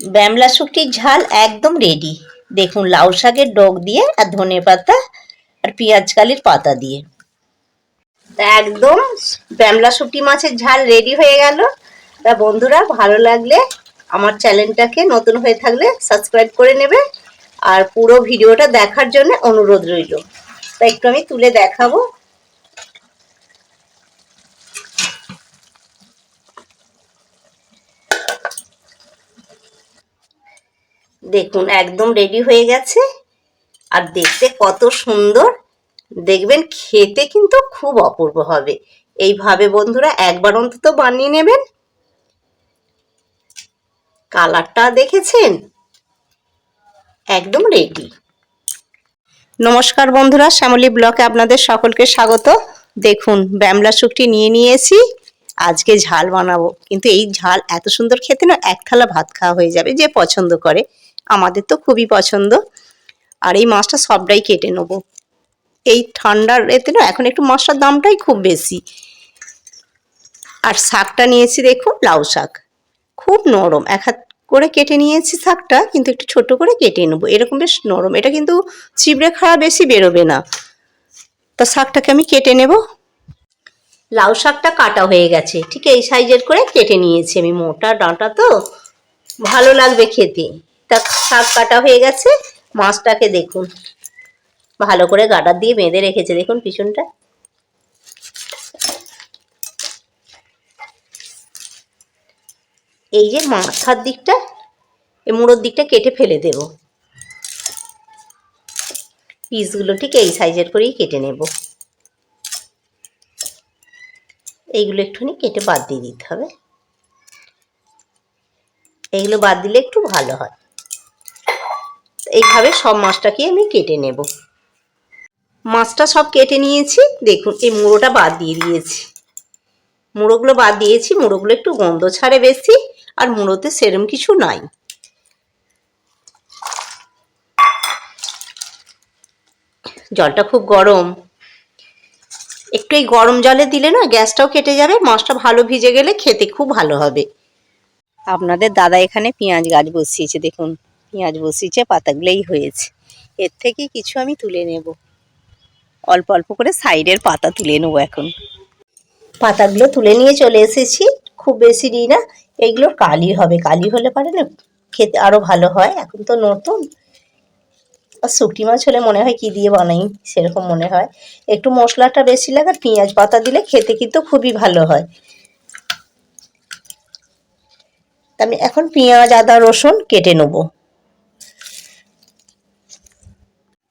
ব্যামলা শুকটির ঝাল একদম রেডি দেখুন, লাউ শাকের ডগ দিয়ে আর ধনে পাতা আর পেঁয়াজ কালির পাতা দিয়ে। একদম ব্যামলা শুকটি মাছের ঝাল রেডি হয়ে গেল। তা বন্ধুরা, ভালো লাগলে আমার চ্যানেলটাকে নতুন হয়ে থাকলে সাবস্ক্রাইব করে নেবে। আর পুরো ভিডিওটা দেখার জন্য অনুরোধ রইল। তা একটু আমি তুলে দেখাবো। দেখুন, একদম রেডি হয়ে গেছে। আর দেখতে কত সুন্দর। দেখবেন খেতে কিন্তু খুব অপূর্ব হবে। এইভাবে বন্ধুরা একবার অন্তত বানিয়ে নেবেন। কালারটা দেখেছেন? একদম রেডি নমস্কার বন্ধুরা, শ্যামলী ব্লকে আপনাদের সকলকে স্বাগত। দেখুন, ব্যামলা শুকটি নিয়ে নিয়েছি। আজকে ঝাল বানাবো। কিন্তু এই ঝাল এত সুন্দর খেতে না, এক থালা ভাত খাওয়া হয়ে যাবে, যে পছন্দ করে। আমাদের তো খুবই পছন্দ। আর এই মাছটা সবটাই কেটে নেব। এই ঠান্ডার এতে না এখন একটু মাছটার দামটাই খুব বেশি। আর শাকটা নিয়েছি দেখুন, লাউ শাক। খুব নরম। এক হাত করে কেটে নিয়েছি শাকটা, কিন্তু একটু ছোট করে কেটে নেব। এরকম বেশ নরম। এটা কিন্তু চিবড়ে খাওয়া বেশি বেরোবে না। তা শাকটাকে আমি কেটে নেব। লাউ শাকটা কাটা হয়ে গেছে। ঠিক এই সাইজের করে কেটে নিয়েছি আমি মোটা ডাঁটা তো। ভালো লাগবে খেতে। তা শাক কাটা হয়ে গেছে, মাছটাকে দেখুন। ভালো করে গাডার দিয়ে বেঁধে রেখেছে, দেখুন পিছনটা। এই যে মাথার দিকটা, এই মুড়োর দিকটা কেটে ফেলে দেব। পিসগুলো ঠিক এই সাইজের করেই কেটে নেব। এইগুলো একটুখানি কেটে বাদ দিয়ে দিতে হবে। এইগুলো বাদ দিলে একটু ভালো হয়। এইভাবে সব মাছটাকে আমি কেটে নেব। মাছটা সব কেটে নিয়েছি। দেখুন, এই মুড়োটা বাদ দিয়ে দিয়েছি। মুড়োগুলো বাদ দিয়েছি, মুড়োগুলো একটু গন্ধ ছাড়ে বেশি, আর মুড়োতে সেরম কিছু নাই। জলটা খুব গরম। একটু এই গরম জলে দিলে না গ্যাসটাও কেটে যাবে, মাছটা ভালো ভিজে গেলে খেতে খুব ভালো হবে। আপনাদের দাদা এখানে পেঁয়াজ গাছ বসিয়েছে, দেখুন। পেঁয়াজ বসিয়েছে, পাতাগুলোই হয়েছে। এর থেকে কিছু আমি তুলে নেব। অল্প অল্প করে সাইডের পাতা তুলে নেব এখন। পাতাগুলো তুলে নিয়ে চলে এসেছি। খুব বেশি দিই না এইগুলোর কালি হবে। কালি হলে পারে না, খেতে আরও ভালো হয়। এখন তো নতুন। আর শুকটি মাছ হলে মনে হয় কি দিয়ে বানাই, সেরকম মনে হয়। একটু মশলাটা বেশি লাগে আর পেঁয়াজ পাতা দিলে খেতে কিন্তু খুবই ভালো হয়। আমি এখন পেঁয়াজ, আদা, রসুন কেটে নেব।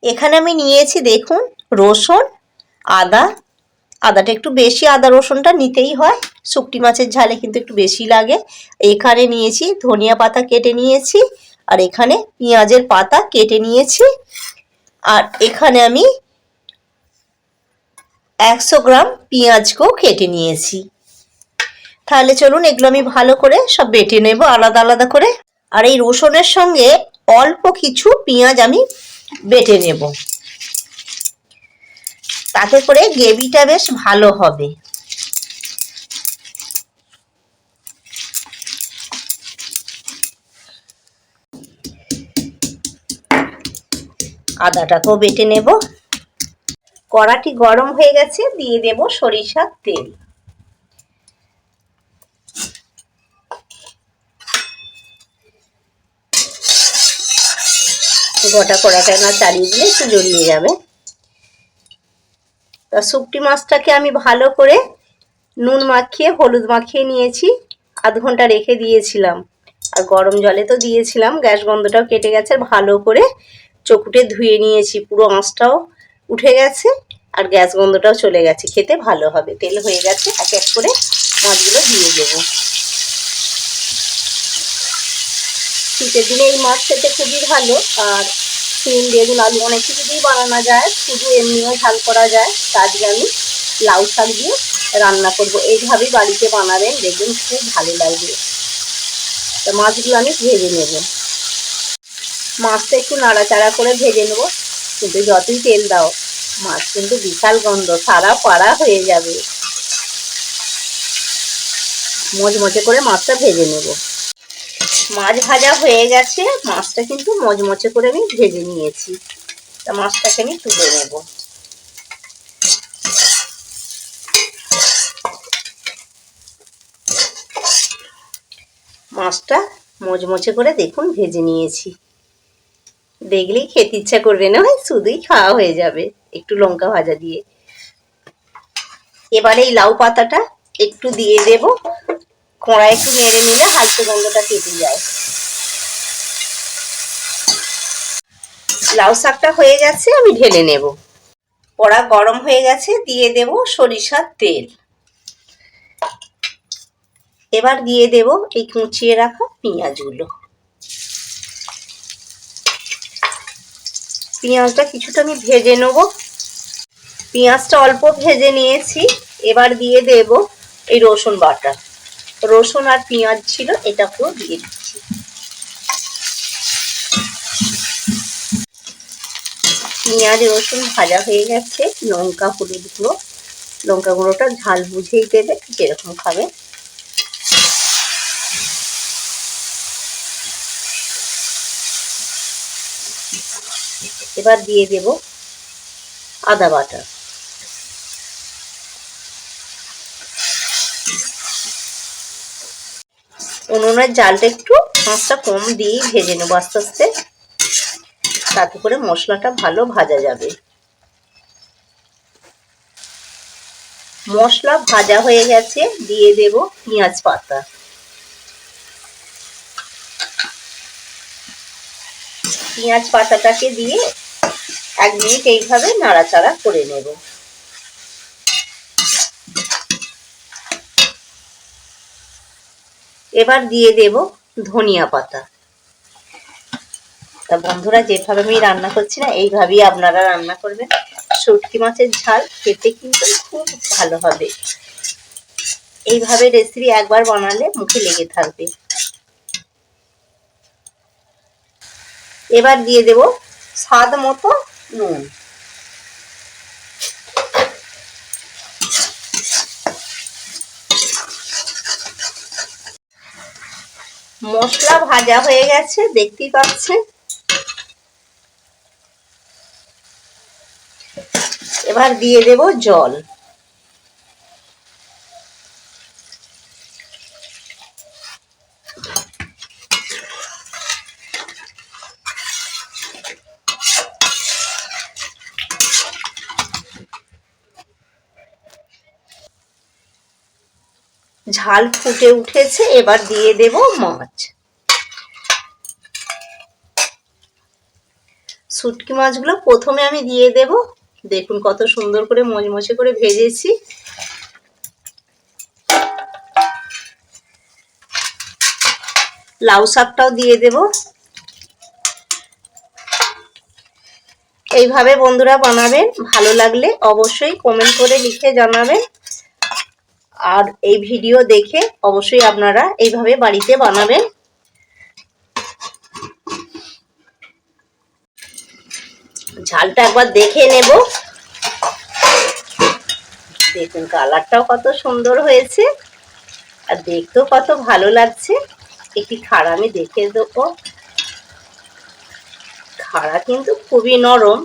এখানে আমি নিয়েছি দেখুন, রসুন, আদা। আদাটা একটু বেশি, আদা রসুনটা নিতেই হয়। শুকটি মাছের ঝালে কিন্তু একটু বেশি লাগে। এখানে নিয়েছি ধনিয়া পাতা কেটে নিয়েছি, আর এখানে পেঁয়াজের পাতা কেটে নিয়েছি। আর এখানে আমি একশো গ্রাম পেঁয়াজকেও কেটে নিয়েছি। তাহলে চলুন এগুলো আমি ভালো করে সব বেটে নেব আলাদা আলাদা করে। আর এই রসুনের সঙ্গে অল্প কিছু পেঁয়াজ আমি বেটে নেব। তাতে করে গ্রেভিটা বেশ ভালো হবে। আদাটাকেও বেটে নেব। কড়াটি গরম হয়ে গেছে, দিয়ে দেব সরিষার তেল। গোটা কড়াটা না চালিয়ে দিলে একটু জড়িয়ে যাবে। তা শুকটি মাছটাকে আমি ভালো করে নুন মাখিয়ে, হলুদ মাখিয়ে নিয়েছি। আধ ঘণ্টা রেখে দিয়েছিলাম। আর গরম জলে তো দিয়েছিলাম, গ্যাস গন্ধটাও কেটে গেছে। আর ভালো করে চকুটে ধুয়ে নিয়েছি, পুরো আঁচটাও উঠে গেছে আর গ্যাস গন্ধটাও চলে গেছে। খেতে ভালো হবে, তেল হয়ে গেছে, এক এক করে মাছগুলো দিয়ে দেবো। শীতের দিনে এই মাছ খেতে খুবই ভালো। আর সিম বেগুন, আলু অনেক কিছু দিয়েই বানানো যায়। শুধু এমনিও ঝাল করা যায়। আজকে আমি লাউ শাক দিয়ে রান্না করব। এইভাবেই বাড়িতে বানাবেন। দেখবেন খুব ভালো লাগবে। তা মাছগুলো আমি ভেজে নেব। মাছটা একটু নাড়াচাড়া করে ভেজে নেব। কিন্তু যতই তেল দাও, মাছ কিন্তু বিশাল গন্ধ। সারা পাড়া হয়ে যাবে। মচমচে করে মাছটা ভেজে নেব। মাছ ভাজা হয়ে গেছে। মাছটা কিন্তু মচমচে করে আমি ভেজে নিয়েছি। তা মাছটাকে আমি তুলে নেব। মাছটা মচমচে করে দেখুন ভেজে নিয়েছি। দেখলেই খেতে ইচ্ছা করবে না, ভাই। শুধুই খাওয়া হয়ে যাবে একটু লঙ্কা ভাজা দিয়ে। এবারে এই লাউ পাতাটা একটু দিয়ে দেব। কড়া একটু নেড়ে নিলে হালকা গন্ধটা কেটে যায়। লাউ শাকটা হয়ে গেছে, আমি ঢেলে নেব। কড়া গরম হয়ে গেছে, দিয়ে দেব সরিষার তেল। এবার দিয়ে দেব এই কুচিয়ে রাখা পেঁয়াজগুলো। পেঁয়াজটা কিছুটা আমি ভেজে নেব। পেঁয়াজটা অল্প ভেজে নিয়েছি, এবার দিয়ে দেব এই রসুন বাটা। রসুন আর পেঁয়াজ ছিল, এটা পুরো দিয়ে দিচ্ছি। পেঁয়াজ, রসুন ভাজা হয়ে গেছে, লঙ্কা, হলুদ গুঁড়ো। লঙ্কা গুঁড়োটা ঝাল বুঝেই দেবে, যেরকম খাবে। এবার দিয়ে দেব আদা বাটা। উনুনের জালটা একটু মাছটা কম দিয়েই ভেজে নেব আস্তে আস্তে। তাতে করে মশলাটা ভালো ভাজা যাবে। মশলা ভাজা হয়ে গেছে, দিয়ে দেব পেঁয়াজ পাতা। পেঁয়াজ পাতাটাকে দিয়ে এক মিনিট এইভাবে নাড়াচাড়া করে নেব। এবার দিয়ে দেব ধনিয়া পাতা। তা বন্ধুরা, যেভাবে আমি রান্না করছি না, এইভাবেই আপনারা রান্না করবেন। শুটকি মাছের ঝাল খেতে কিন্তু খুব ভালো হবে। এইভাবে রেসিপি একবার বানালে মুখে লেগে থাকবে। এবার দিয়ে দেব স্বাদ মতো নুন। মশলা ভাজা হয়ে গেছে দেখতেই পাচ্ছেন। এবার দিয়ে দেব জল। ঝাল ফুটে উঠেছে, এবার দিয়ে দেব মাছ শুটকি মাছগুলো প্রথমে আমি দিয়ে দেব। দেখুন কত সুন্দর করে মচমচে করে ভেজেছি। লাউ শাকটাও দিয়ে দেব। এইভাবে বন্ধুরা বানাবেন, ভালো লাগলে অবশ্যই কমেন্ট করে লিখে জানাবেন। আর এই ভিডিও দেখে অবশ্যই আপনারা এইভাবে বাড়িতে বানাবেন। ঝালটা একবার দেখে নেব। দেখুন কালারটাও কত সুন্দর হয়েছে। আর দেখতেও কত ভালো লাগছে। একটি খাড়া আমি দেখে দেবো। খাড়া কিন্তু খুবই নরম।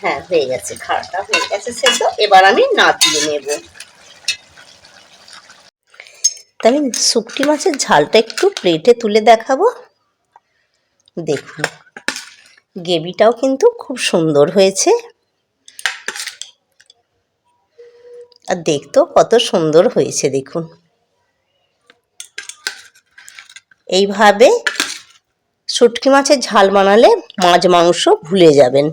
হ্যাঁ হয়ে গেছে খাড়াটা হয়ে গেছে সেদ্ধ। এবার আমি নাতিয়ে নেব। তাই শুকটি মাছের ঝালটা একটু প্লেটে তুলে দেখাবো। দেখুন, গ্রেভিটাও কিন্তু খুব সুন্দর হয়েছে। আর দেখতেও কত সুন্দর হয়েছে, দেখুন। এইভাবে শুটকি মাছের ঝাল বানালে মাছ মাংস ভুলে যাবেন।